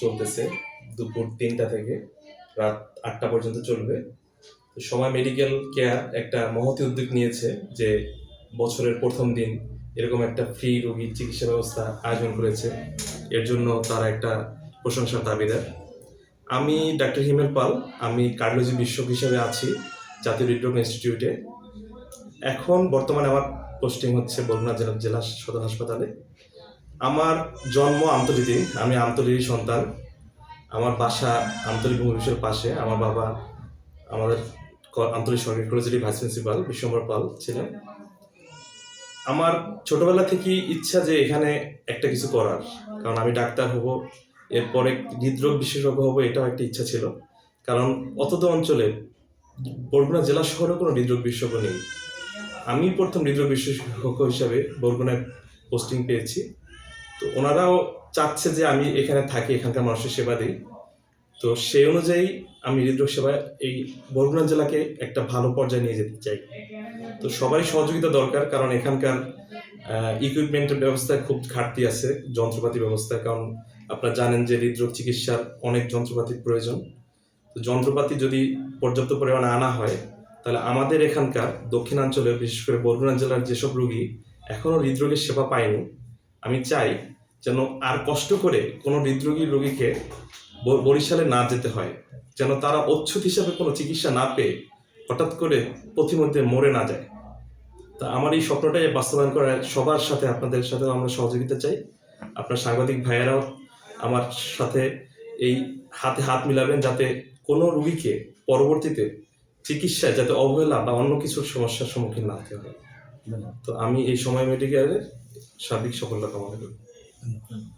চলতেছে দুপুর তিনটা থেকে, রাত আটটা পর্যন্ত চলবে। তো সময় মেডিকেল কেয়ার একটা মহতি উদ্যোগ নিয়েছে যে বছরের প্রথম দিন এরকম একটা ফ্রি রোগীর চিকিৎসা ব্যবস্থা আয়োজন করেছে। এর জন্য তারা একটা প্রশংসার দাবিদার আমি ডাক্তার হিমেল পাল, আমি কার্ডিওলজি বিশ্বক হিসেবে আছি জাতীয় হৃদরোগ ইনস্টিটিউটে এখন বর্তমানে আমার পোস্টিং হচ্ছে বরগুনা জেলা জেলা সদর হাসপাতালে। আমার জন্ম আমতলিতে আমি আমতলির সন্তান। আমার বাসা আমতলি ভূমিবিশ্বের পাশে। আমার বাবা আমাদের আন্তরিক সরকারি কলেজেরই ভাইস প্রিন্সিপাল, বিশ্বম্বর পাল ছিলেন। আমার ছোটবেলা থেকেই ইচ্ছা যে এখানে একটা কিছু করার। কারণ আমি ডাক্তার হব, এরপরে হৃদরোগ বিশেষজ্ঞ হব, এটাও একটা ইচ্ছা ছিল। কারণ অতত অঞ্চলে বরগুনা জেলা শহরে কোনো হৃদরোগ বিশেষজ্ঞ নেই। আমি প্রথম হৃদরোগ বিশেষজ্ঞ হিসাবে বরগুনায় পোস্টিং পেয়েছি। তো ওনারাও চাচ্ছে যে আমি এখানে থাকি, এখানকার মানুষের সেবা দিই। তো সেই অনুযায়ী আমি হৃদরোগ সেবা এই বরগুনা জেলাকে একটা ভালো পর্যায়ে নিয়ে যেতে চাই। তো সবারই সহযোগিতা দরকার, কারণ এখানকার ইকুইপমেন্টের ব্যবস্থায় খুব ঘাটতি আছে, যন্ত্রপাতি ব্যবস্থা। কারণ আপনারা জানেন যে হৃদরোগ চিকিৎসার অনেক যন্ত্রপাতির প্রয়োজন। তো যন্ত্রপাতি যদি পর্যাপ্ত পরিমাণে আনা হয়, তাহলে আমাদের এখানকার দক্ষিণাঞ্চলে বিশেষ করে বরগুনা জেলার যেসব রোগী এখনও হৃদরোগের সেবা পায়নি, আমি চাই যেন আর কষ্ট করে কোনো হৃদরোগী রোগীকে বরিশালে না যেতে হয় যেন তারা অচ্ছুত হিসাবে কোনো চিকিৎসা না পেয়ে হঠাৎ করে পথিমধ্যে মরে না যায়। তা আমার এই স্বপ্নটাই বাস্তবায়ন করার সবার সাথে আপনাদের সাথেও আমরা সহযোগিতা চাই। আপনার সাংবাদিক ভাইয়েরাও আমার সাথে এই হাতে হাত মিলাবেন যাতে কোনো রুগীকে পরবর্তীতে চিকিৎসায় যাতে অবহেলা বা অন্য কিছুর সমস্যার সম্মুখীন না হতে হয়। তো আমি এই সময় মেডিকেলের সার্বিক সফলতা কামনা করি। 嗯嗯。